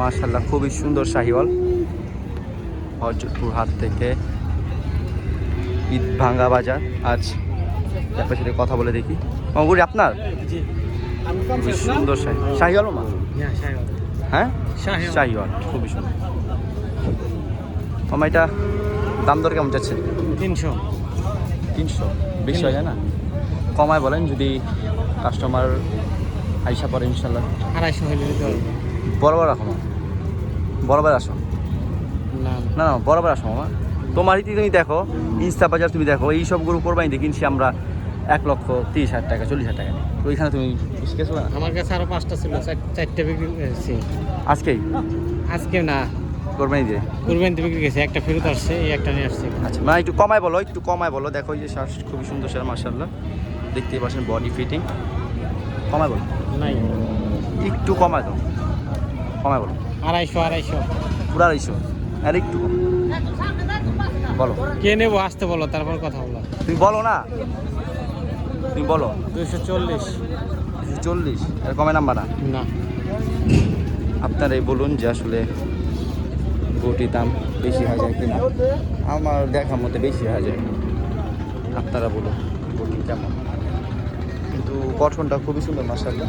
মাশাল্লাহ খুবই সুন্দর শাহিওয়াল হজরতপুর হাট থেকে ঈদ ভাঙ্গা বাজার। আজ তারপর সাথে কথা বলে দেখি। মামুরি আপনার? খুবই সুন্দর শাহি শাহিওয়াল মা হ্যাঁ শাহিওয়াল হ্যাঁ? খুবই সুন্দর। মামা এটা দাম দর কেমন যাচ্ছে? তিনশো। তিনশো? বেশি হয়ে যায় না? কমায় বলেন যদি কাস্টমার আইসা পরে ইনশাল্লাহ আড়াইশো হইলে দিতে বরাবর রাখো মা। বরাবর আসো। না। না বরাবর আসো মামা তোমার ইতি তুমি দেখো ইনস্টা বাজার তুমি দেখো এই সবগুলো কোরবানিতে কিনছি আমরা এক লক্ষ তিরিশ হাজার টাকা চল্লিশ হাজার টাকা তো ওইখানে তুমি শিখেছো না? আমার কাছে আরও পাঁচটা ছিল চারটে বিক্রি করেছি। আজকেই? আজকে না। কোরবানি দিয়ে? কুরবানিতে বিক্রি গেছে একটা ফেরত আসছে এই একটা নিয়ে আসছে। আচ্ছা মানে একটু কমায় বলো একটু কমায় বলো। দেখো এই যে শ্বাস খুবই সুন্দর স্যার মার্শাল্লাহ দেখতেই পাচ্ছেন বডি ফিটিং কমায় বলো। নাই। একটু কমায় দাও। কমায় বলো আড়াইশো আড়াইশো। পুরা আড়াইশো। আর একটু বলো। কে নেব? আসতে বলো তারপর কথা বলো। তুমি বলো না? তুমি বলো। দুইশো চল্লিশ। দুশো চল্লিশ। আর কমে নাম্বার না? না। আপনারাই বলুন যে আসলে গরুটির দাম বেশি হয়ে যায় কিনা। আমার দেখার মধ্যে বেশি হয়ে যায়। আপনারা বলুন গরুটি কেমন। কিন্তু গঠনটা খুবই সুন্দর মাসাল্লাহ